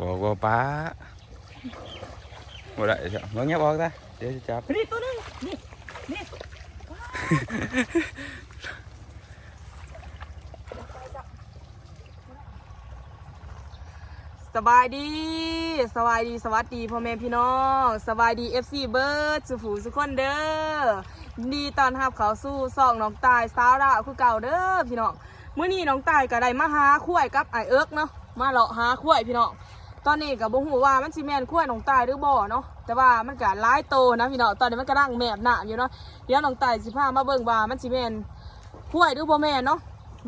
บอกว่าป้าบ่ได้จ้ะมึงอย่าบอกนะเดี๋ยวจะจับนี่ตัวนึงนี่นี่สบายดีสบายดีสวัสดีพ่อแม่พี่น้องสบายดี FC เบิร์ดสุฝูสุกคนเด้อดีตอนรับเขาสู่ซองน้องตายสาวละคือเก่าเด้อพี่น้องเมื่อนี้น้องตายก็ได้มาหาคุ้ยกับไอเอิร์กเนาะมาเลาะหาคุ้ยพี่น้อง ตอนนี้กับบ่ฮู้ว่ามันสิแม่นคุ้ยน้องตายหรือบ่เนาะแต่ว่ามันก็หลายโตนะพี่น้องตอนนี้มันกำลังแมบหน้าอยู่เนาะเดี๋ยวน้องตายสิพามาเบิ่งว่ามันสิแม่นคุ้ยหรือบ่แม่นเนาะ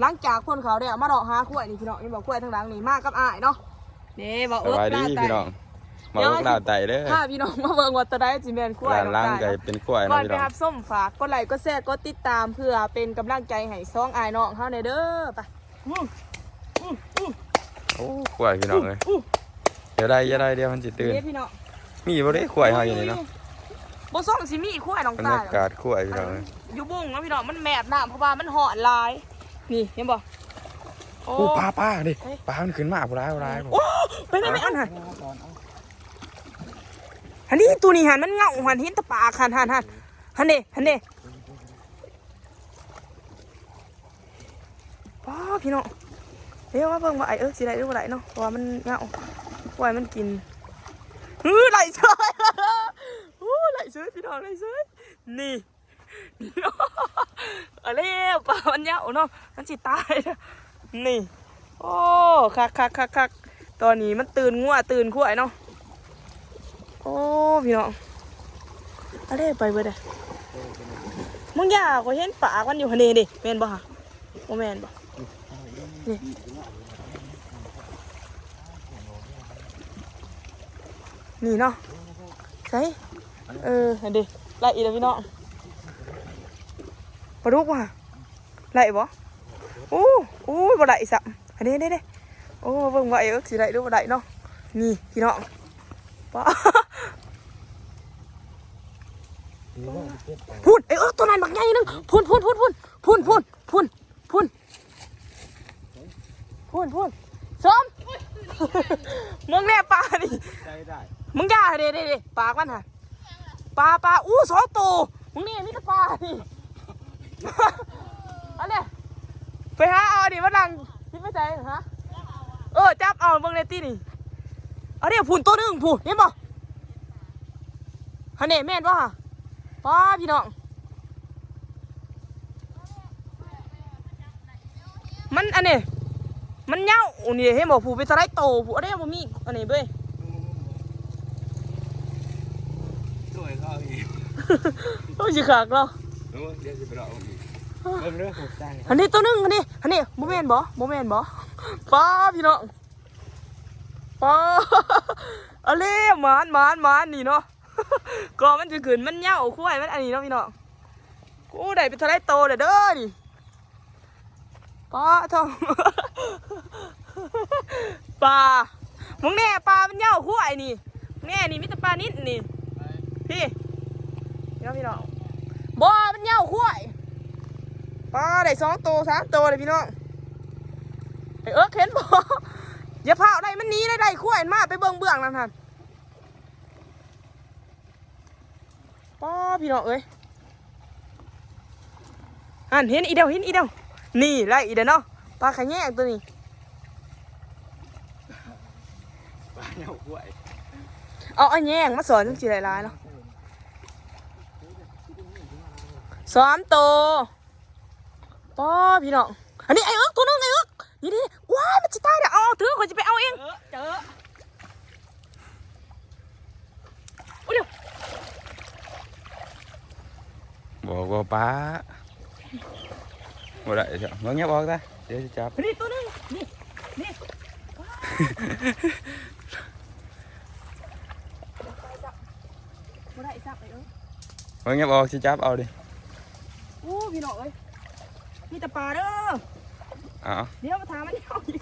หลังจากคนเขาเนี่ยมาเลาะหาคุ้ยนี่พี่น้องนี่บอกคุ้ยทางหลังนี่มากับอ้ายเนาะนี่บอกสเอิร์กบายหดีน้าตาพี่น้องมาลูกหน้าไตเด้อถ้าพี่น้องมาเบิ่งว่าตะได้สิแม่นคุ้ยร้านน้องล้างตายไก่เนาะ เป็นกล้วยก่อนะนพี่ไปน้อง รับส้มฝากกดไลค์กดแชร์กดติดตามเพื่อเป็นกำลังใจให้ซองอายน้องเฮาในอยเด้อไปอื้ออื้ออื้อโอ้กล้วยพี่น้องเลยอื้อ เดี๋ยวได้เดี๋ยวได้เดี๋ยวมันสิตื่น เด้พี่น้องมีบ่ได้กล้วยเฮาอยู่นี่เนาะบ่ส่งสิมีขั้วน้องบรรตายยากาศกล้วยพี่น้องเลยอยู่บุ้งเนาะพี่น้องมันแมบน้ำเพราะว่ามันหอนลาย นี่เห็นบ่โอ้ โอ้ปลาปลาดิเฮ้ย ปลามันขึ้นมาบ่ร้ายบ่ร้ายบ่โอ้ไปไปไปอันหันอันนี้ตัวนี้หันมันเงาหันเห็นแตะปากหันหันหันหันเด้หันเด้ป้าพี่น้องเดี๋ยวว่าเบิ่งว่าไอเอิร์กสิได้หรือบ่ได้เนาะเพราะว่ามันเงา ปล่อยมันกินฮือไหลเฉยฮู้ไหลเฉยพี่น้องไหลเฉยนี่นี่อะไรปลามันเงาเนาะมันสิตายนี่ โอ้คักคักคักคักตอนนี้มันตื่นงัวตื่นขั้วไอ้เนาะโอ้พี่น้องอะไรไปเบิดเลยมึงอยากเห็นปากมันอยู่ทะเลดิแม่นบ่ฮะโอแม่นบ่นี่ นี่เนาะใช่เออเห็นดิไล่อีแล้วพี่น้องปลาดุกว่ะไล่บ่โอ้โอ้ยบ่ไล่สับอันนี้นี่นี่โอ้เบิ่งว่าเอิกสิไล่หรือบ่ไล่เนาะนี่พี่น้องป้าพูนไอ้เอิกตัวนั้นบักใหญ่นึงพูนพูนพูนพูนพูนพูนพูนพูนพูนพูนส้มมึงแน่ปลาดิได้ได้ มึงย่าเด้เด้เด้ปากมันฮะปลาปลาอู้สองตัวมึงนี่นี่ก็ปลาดิอันเนี้ยไปหาเอาดิมาดังคิดไม่ใจฮะเออจับเอาเบิ่งในตีนี่อาเดี๋ยวพูนตัวหนึงพูนเห็นบ่ฮันเน่แม่นบ่ฮะป้าพี่น้อง มันอันนี้มันเหย้าอันนี้เห็นบ่ผู้ไปสไลด์โตผูอันนี้บ่มีอันนี้เบ้ย สวยเขาอีกโอ้ยสิขากเนาะเดี๋ยวสิไปรออีกเบิ่งเด้อผมจ้างอันนี้ตัวหนึงอันนี้อันนี้บ่แม่นบ่บ่แม่นบ่ป้าพี่น้องป้าอันนี้หมานหมานหมานนี่เนาะก็มันจะขึ้นมันเหย้าคุ้ยมันอันนี้เนาะพี่น้องกูได้ไปสไลด์โตเด้อเด้อนี่ป้าทอง ปลามึงแน่ปลามันเหย้าคุ้ยนี่แน่นี่มิตรปลานิดนี่ พี่เดี๋ยวพี่น้องบ่มันเหย้าคุ้ยปลาได้สองตัวสามตัวเลยพี่น้องไอเอิร์กเห็นบ่อย่าพาได้มันหนี้ได้ได้ขั้วเห็นมาไปเบิ่งเบื้องนั่นท่านป้าพี่น้องเอ้ยอันเห็นอีเดียวเห็นอีเดียวนี่ไล่อีเดียวเนาะปลาขะแยงตัวนี้ปลาเหนียวกล้วยเอาไอ้แยงมาสอนจังสิหลายๆเนาะ สามตัวป้าพี่น้อง อันนี้ไอ้เอิร์กตัวนึงไอ้เอิร์กนี่ดิว้ายมันจะตายเดี๋ยวเอาเอาถือคนจะไปเอาเองเจออุ๊ยเดี๋ยวบอกว่าป้าบ่ได้จ้ะมึงอย่าบอกนะเดี๋ยวจะจับนี่ตัวนึงนี่นี่บ่ได้สักไอ้เอิร์กมึงอย่าบอกสิจับเอาดิโอ้พี่น้องเอ้ยมีแต่ปลาเด้อเอ้าวเดี๋ยวมาถามมันเอาอีก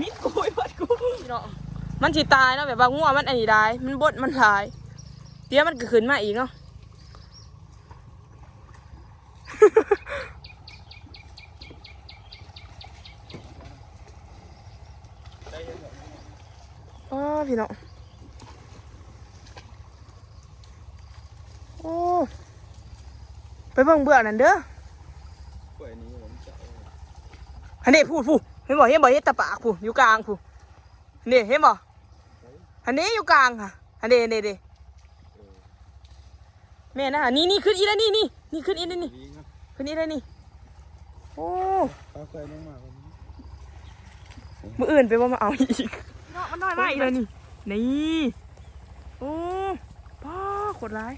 มิดกูไอ้บัดกูพี่น้องมันสิตายเนาะแบบว่างัวมันอันนี้ได้มันบดมันหลาย เดี๋ยวมันก็ขึ้นมาอีกเนาะอ๋อพี่น้องโอ้ไป เบิ่งเบื่อนั่นเด้อกล้วยนี้ผมจะเอาอันนี้พูดพูดเห็นบ่เห็นบ่เห็นตะปากพูดอยู่กลางพูดนี่เห็นบ่อันนี้อยู่กลางค่ะอันนี้นี่นี่แม่นะนี่นี่ขึ้นอีแล้วนี่นี่นี่ขึ้นอีแล้วนี่ดีเนาะขึ้นอีแล้วนี่โอ้ปลากล้วยยังมากกว่านี้มืออื่นไปว่ามาเอาอีกเนาะมันน้อยมากอีแล้วนี่นี่โอ้ป้าโคตรร้าย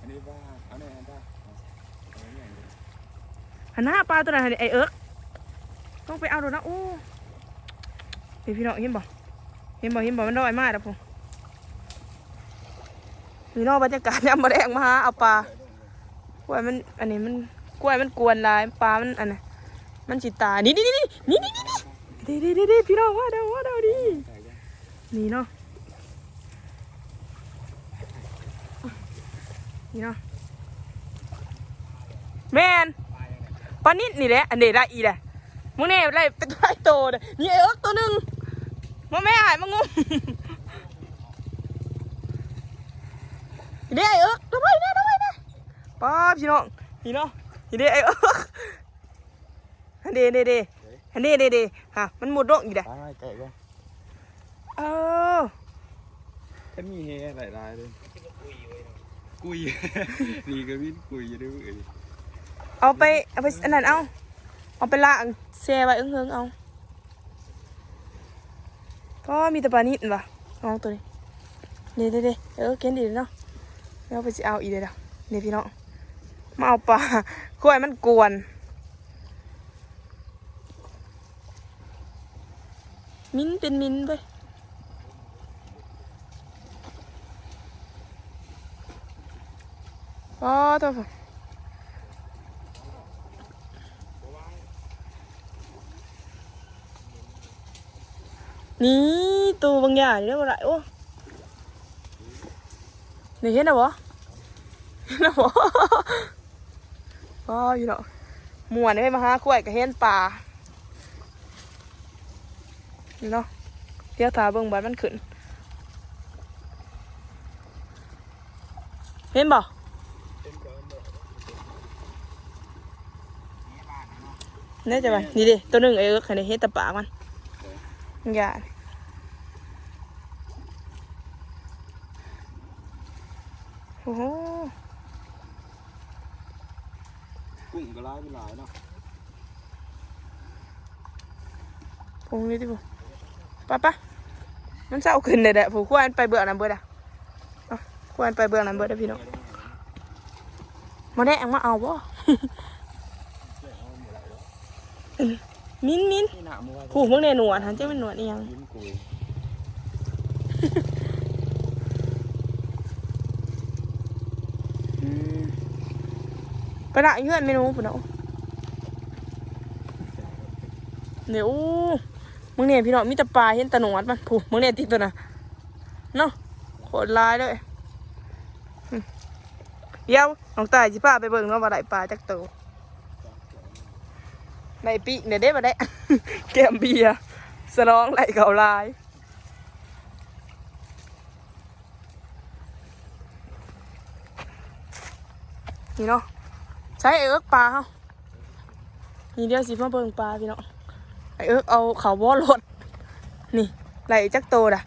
อันนี้บ้าเอาเนี่ยได้เอาเนี่ยเดียว หันหน้าปลาตัวนั้นให้ไอเอิร์กต้องไปเอาดูนะโอ้เดี๋ยพี่น้องเห็นบ่เห็นบ่เห็นบ่มันน้อยมากนะพงมีนอกบรรยากาศยามมาแดงมาหาเอาปลากล้วยมันอันนี้มันกล้วยมันกวนลายปลามันอันนี้มันจิตานี่นี่นี่นี่นี่นี่นี่นี่นี่นี่พี่น้องว่าเดาว่าเดาดิใส่ยังนี่เนาะนี่เนาะแมน ปลานิดนี่แหละอันเดได้อีแหละมึงเนี่ยได้เป็นไรโตเลยนี่ไอ้เอิ๊กตัวหนึ่งมาแม่หายมางมนี่ไอ้เอิ๊กทำไมเนี่ยทำไมเนี่ยป้าบพี่น้องพี่น้องนี่เด้ไอ้เอิ๊กอันเดเดเดอันเดเดเดฮะมันหมดดอกอีกแล้วปลาไก่ก็เออถ้ามีเฮหลายลายเลยกุยดีกับวินกุยจะได้เอ้ย เอาไปเอาไปอันนั้นเอาเอาไปล้างแช่ไว้เอิ้งเอิงเอาก็มีแต่ปลานิดว่ะน้องตัวนี้เดเดเดเออเกินดีเนาะแล้วไปจะเอาอีกเด้อเด้อนี่พี่น้องมาเอาปลากล้วยมันกวนมิ้นเป็นมิ้นไปอ๋อตัวผม นี่ตัวบางอย่างนี่ได้บ่ไรโอ้นี่เห็นนะบ่เห็นนะบ่ว้าวอยู่เนาะมวนให้มาหากล้วยกับเห็นป่านี่เนาะเดี๋ยวตาเบิ่งบัดมันขึ้น เห็นบ่เนี่ยจะไปนี่ดิตัวหนึ่งไอ้เอิร์กให้ได้เฮ็ดแตะปากมัน Dạ. Ồ. Cũng có lái bên lại đó. Cũng đi thế vừa Papa Nó sao cần này đấy Phụ khu anh phải bữa làm bữa đã? Ờ, khu anh phải bữa làm bữa đã vì nó Mà đấy ăn mà ảo quá. ลยแหละผู้ควรไปเบื่อไปเบื่อน้ำเบิดอะพี่น้องมาแน่มาเอาบ่มิ้นมิ้นนี่หนามัวผู้มึงในหนวดหันจะเป็นหนวดเอียงกุยอืมไปละเงื่อนเมนูปุ่นเอาเดี๋ยวมึงเนี่ยพี่น้องมีต่ปลาเห็นตะหนวดมันผู้มึงเนี่ยติดตัวน่ะเนาะโคตรลายเลยเดี๋ยวน้องตายจิป้าไปเบิ่งเนาะว่าได้ปลาจักตัว ในปีเนี่ยได้มาได้แกมเบียร์สลองไหลเขาลายนี่เนาะใช้ไอเอิกปลาเฮานี่เดียวสิมาเบิ่งปลาพี่เนาะไอเอิกเอาเขาวอรถนี่ไหลจักโตด่ะ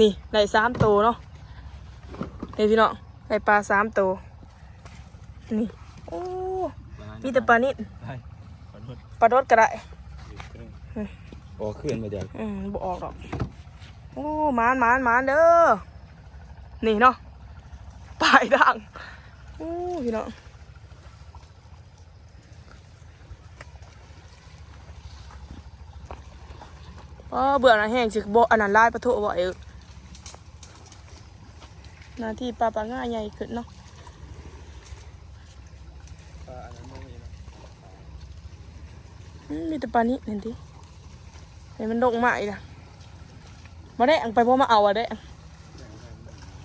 นี่ไหลสามโตเนาะนี่พี่เนาะไหลปลาสามโตนี่โอ้ มีแต่ปลานิดได้ขอโทษปลาโดดก็ได้โอ้ขึ้นมาจากอืมบ่ออกหรอกโอ้หมานหมานหมานเด้อนี่เนาะปลายด่างโอ้พี่เนาะอ๋อเบื่อนะแห้งสิบ่อันนั้นลายปะทุบ่เออหน้าที่ปลาปลาง่ายใหญ่ขึ้นเนาะ มีแต่ปลานี้เห็นดิเห็นมันโดกมากเละมาได้งไปเพราะมาเอาอะได้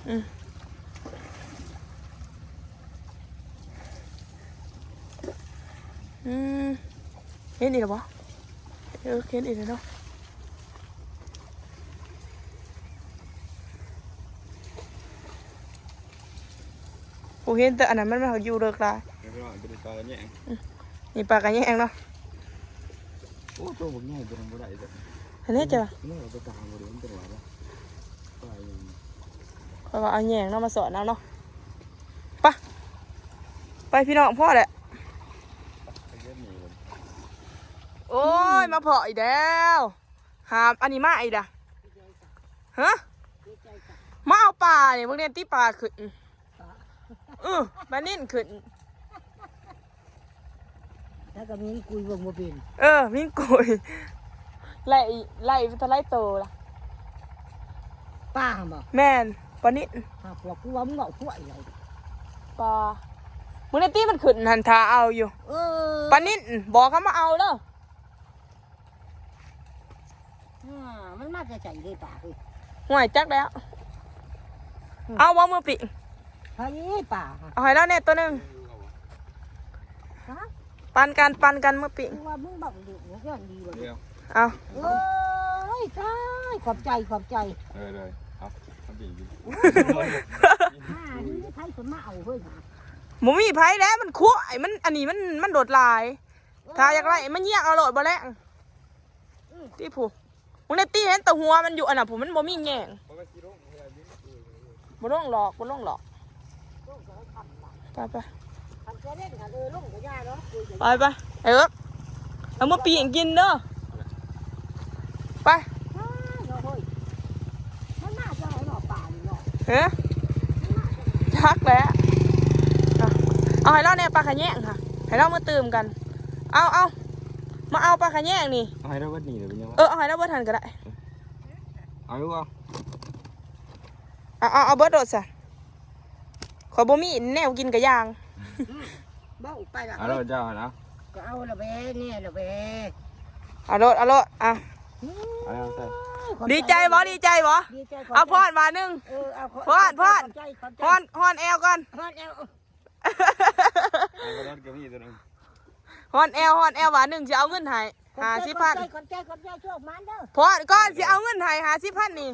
อืมอืมเห็นอีกหรอปะเออเห็นอีกแล้วูเห็นแต่อันนั้นมันไม่เขาอยู่เลยกลานี่ปลากระแยงเนาะ ตัวผมใหญ่ตัวนึงบ่ได้จ้ะอันนี้จ้ะเมื่อเราไปตามบ่ได้มันเป็นไรวะปลาอย่าเพราะว่าเอาแยงเนาะมาสอนเอาเนาะไปะไปพี่น้องพ่อแหละโอ้ยมาเพาะอีกแล้วหามอันนี้มาอีกอะฮะมาเอาปลาเนี่ยพวกเนี้ยตีปลาขึ้นเออมานิ่นขึ้น แล้วก็มีกุยบ่บ่เป็นเออวิ่งกุยไล่ไล่ทะไล่โตล่ะ ป้าบ่แม่นปลานิ่นหากว่ากูว่ามึงเอาพวกอะไรปลาพวกเนี้ยตีมันขึ้นหันทาเอาอยู่เออปลานิ่นบอกเขามาเอาเด้ออ่ามันมาจะใจเลยป่าเอ้ยห่วยจักแล้ว เอาว่ามือปิเฮ้ยป่าฮะเอาให้แล้วเนี่ยตัวหนึ่งฮะ ปันกันปันกันมือปิกูว่ามึงบักเดือดย้อนดีเลยเดี๋ยวเอาเอ้ยใช่ขอบใจขอบใจเออเลยครับทำดีดีอ่านี่ใครคนมาเอาเฮ้ยนะหมูมีไผแล้วมันคั่วไอ้มันอันนี้มันมันโดดลายถ้าอยากไล่มันเยี่ยงเอาโหลดบ่แรงที่ผู้มึงได้ตีเห็นแตัวหัวมันอยู่อันน่ะผมมันบ่มีแง่งปกติลงเวลานี้บ่ต้องหลอกบ่ต้องหลอกไปไป ทำแค่เล่นกันเออลงก็ยาเนาะคุยกันไปไปเอิ๊กเอามาปีงกินเด้อไปอ้าวเนาะเฮ้ยมันน่าจะเอาหน่อป่านี่เนาะเฮ้ชักแล้วเอาเอาให้เราเนี่ยปลาขะแยงค่ะ ให้เรามาตื่มกัน เอาเอามาเอาปลาขะแยงนี่เอาให้เราวัดหนีเลยเป็นยังไงเออเอาให้เราเบิดทันก็ได้เอาลูกเอาเอาเอาเอาเบิดโดดซะขอยบ่มีแนวกินกับยางเบ้าไปละเอาเราเจ้านะก็เอาละเบ้เนี่ยละเบ้เอาโลดเอาโลดอะเอาเราใส่ดีใจบ่ดีใจบ่ดีใจขบใจเอาพอดมาหนึ่งเออเอาขพอดพอดขบใจขอบใจฮอนฮอนแอลก่อนพอดเอาเอาไปรถกับพี่ตัวนึงฮอนแอลฮอนแอลหวานหนึ่งสิเอาเงินให้หาสิพันขอบใจขอบใจโชคมันเด้อพอดก่อนสิเอาเงินให้หาสิพันนี่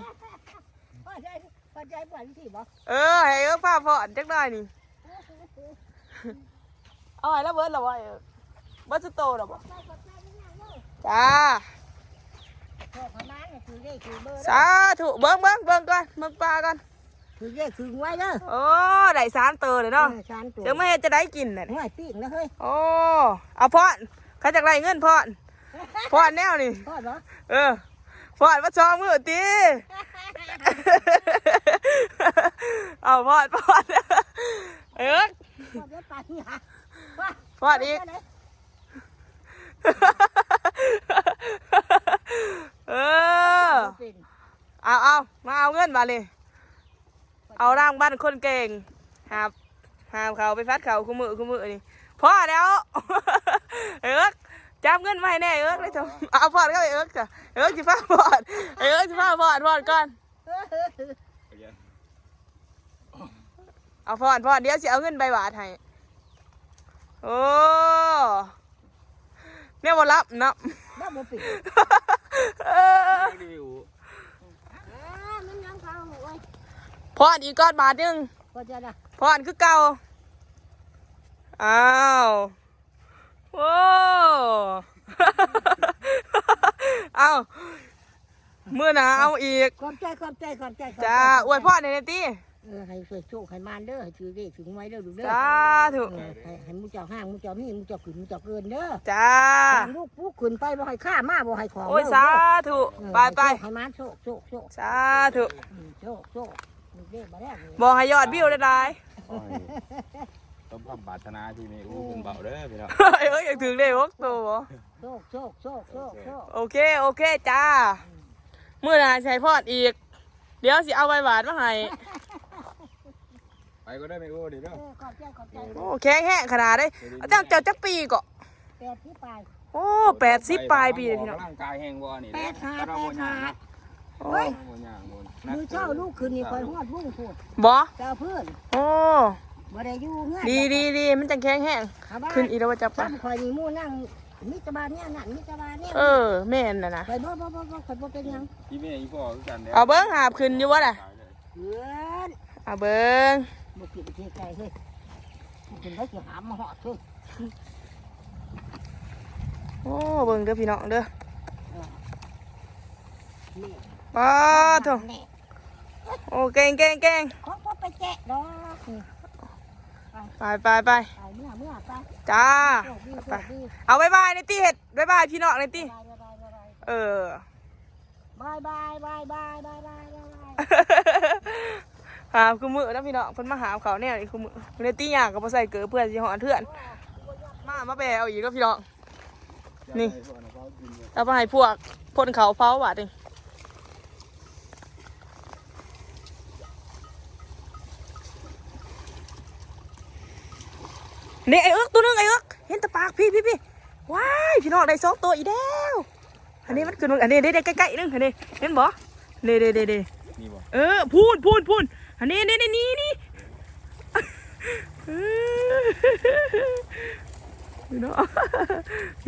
ขอบใจขอบใจบ่อนที่บ่เออให้เออฟ้าพอดจักหน่อยนี่ เอาให้แล้วเบิดแล้วบ่เออเบิดสุดโตแล้วบ่ขอบใจขอบใจนี่นะเด้อจ้าโชคมันเนี่ยคือเลขคือเบอร์สาธุเบิ่งเบิ่งเบิ่งก่อนเบิ่งปลาก่อนคือเลขคือไว้เด้อโอ้ได้สามเตอเลยเนาะชานตัวเดี๋ยวไม่เฮ็ดจะได้กินน่ะห้วยปิ้งนะเฮ้ยโอ้เอาพอดเขาจากไรเงินพอดพอดแนวนี่พอดเหรอเออพอดมาชองมือตีเอาพอดพอดเอิ๊ก พอดได้ปลาเนี่ยว่าพอดอีกเออเอาเอามาเอาเงินมาเลยเอาร่างบ้านคนเก่งหาบหาเขาไปพัดเขาคู่มือคู่มือนี่พ่อแล้วเอิ๊กจับเงินมาให้แน่เอิ๊กเลยจ้ะเอาพอดก็ไปเอิ๊กจ้ะเอิ๊กจะพาพอดเอิ๊กจะพาพอดพอดก่อน เอาพอดพอดเดี๋ยวสิเอาเงินใบบาทให้โอ้เนี่ยบ่รับเนาะบ้าบ่เป็นเออรีวิวอ่ามันยังเขาโอ้ยพอดอีกก้อนบาทหนึงพอจะนะพอดคือเก่าอ้าวโอ้เอาเมื่อหนาเอาอีกขอบใจขอบใจขอบใจขบใจจ้าอวยพรในอยนะตี เออให้เกิดโชคให้มานเด้อให้ถือเลขถึงไว้เด้อลูกเด้อจ้าถูกเออให้ให้มูเจ้าห้างมูเจ้ามีมูเจ้าขึ้นมูเจ้าเกินเด้อจ้าตามลูกปุ๊กขึ้นไปบ่ให้ข้ามาบ่ให้ของโอ้ย เด้สาธุ เออไปไปให้มานโชคโชคโชคสาธุ อืมโชคโชคลูกเด้อมาแล้วนี่บอกให้ยอดวิวได้ได้โอ้ยต้องความปรารถนาที่ไม่อู้คุณเบาเด้อพี่น้องเอ้ยอยากถึงเลยฮกตัวบ่โชคโชคโชคโชคโชคโอเค โอเค จ้า เมื่อหนาใช้พอดอีก เดี๋ยวสิเอาใบหวานมาให้ ไปก็ได้ไม่อู้ดิเด้อเออขอบใจขอบใจโอ้แข็งแห้งขนาดเลยเจ้าเจ้าจักปีก็แปดที่ปลายโอ้แปดสิบปลายปีเลยพี่น้องร่างกายแห้งบ่นี่แปดห้าเราแปบ่ดย่าห้างโอ้เฮ้ยบ่ย่างบ่มือเช้าลูกขึ้นนี่คอยฮอดวุ่งพูดบ่เจ้าเพื่อนโอ้บ่ได้อยู่เงื่อนดีดีดีมันจังแข็งแห้งเอาบ้าขึ้นอีกแล้วว่าจะไปซ้ำคอยนี่หมู่นั่งมิตรบาลเนี่ยนั่นมิตรบาลเนี่ยเออแม่นน่ะนะไปบ่บ่บ่บ่คอยบ่เป็นหยังอีแม่อีพ่อคือกันเด้เอาเบิ้งหาบขึ้นอยู่วะล่ะเพื่อนเอาเบิ้ง บุกเก็บเทใจเลยเป็นไรจะหามมาหอดเลยโอ้เบิ่งเด้อพี่น้องเด้อป้าเถอะโอ้เก่งเก่งเก่งไปไปไปจ้าไปเอาบายบายในตีเห็ดบายบายพี่น้องในตีเออบายบายบายบายบายบาย หาคือมือนะพี่น้องเพิ่นมาหาเขาเนี่ยนี่คือมือในตี้อยากก็บ่ใส่เกลือเพื่อนสิหอนเถื่อน มามาแบเอาอีกแล้วพี่น้องนี่เอาไปให้พวกพ่นเขาเผาบาดนี่นี่ไอ้เอิกตัวนึงไอ้เอิกเห็นแตะปากพี่พี่พี่ว้ายพี่น้องได้สองตัวอีกแล้วอันนี้มันคืออันนี้เด้ๆใกล้ๆนึงอันนี้เห็นบ่เด้เด้เด้เด้นี่บ่เออพูนพูนพูน อันนี้นี่นี่นี่นี่พี่น้อง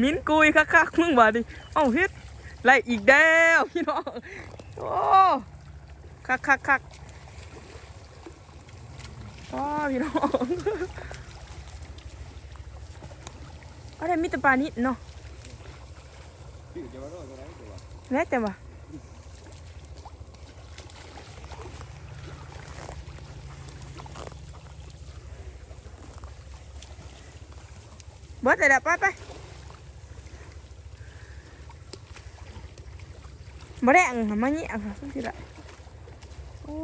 มิ้นกุยคักๆมึงว่าดิเอ้าเฮ็ดไล่อีกแล้วพี่น้องโอ้คักคักคักอ๋อพี่น้องอะไรมีแต่ปลานิดเนาะชื่อจะว่าร้อยเท่าไหร่ตัวแน่แต่ว่า เบิดเลยละไปไปมาแดงมาเงี้ยค่ะสุดที่ละโอ้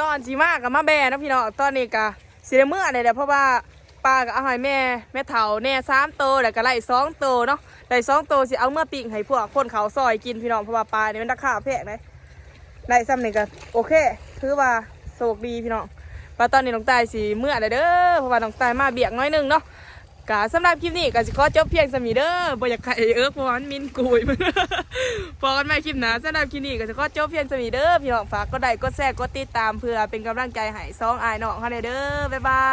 ตอนสีมากกับมาแบนะพี่น้องตอนนี้กะสีเมื่ออะไรเดี๋ยวเพราะว่าปลากับอาหารแม่แม่เถาแน่สามโตแล้วก็ไล่สองโตเนาะไล่สองโตสิเอาเมื่อปิ้งให้พวกคนเขาซอยกินพี่น้องเพราะว่าปลาเนี่ยมันราคาแพงเลย ไล่ซ้ำนี่ก็โอเค ถือว่าโชคดีพี่น้องว่าตอนนี้น้องตายสิเมื่อไรเด้อเพราะว่าน้องตายมาเบียกน้อยหนึงเนาะกะสำหรับคลิปนี้ก็สิขอจบเพียงสมีเด้อบ่อยากไข่เอิร์กเพราะมันมินกุยพอกันใหม่คลิปหน้าสำหรับคลิปนี้ก็จะขอจบเพียงสมีเด้อพี่น้องฝากก็ได้ก็แชร์ก็ติดตามเพื่อเป็นกำลังใจให้สองอายน้องเขาเด้อบ๊ายบา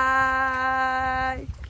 ย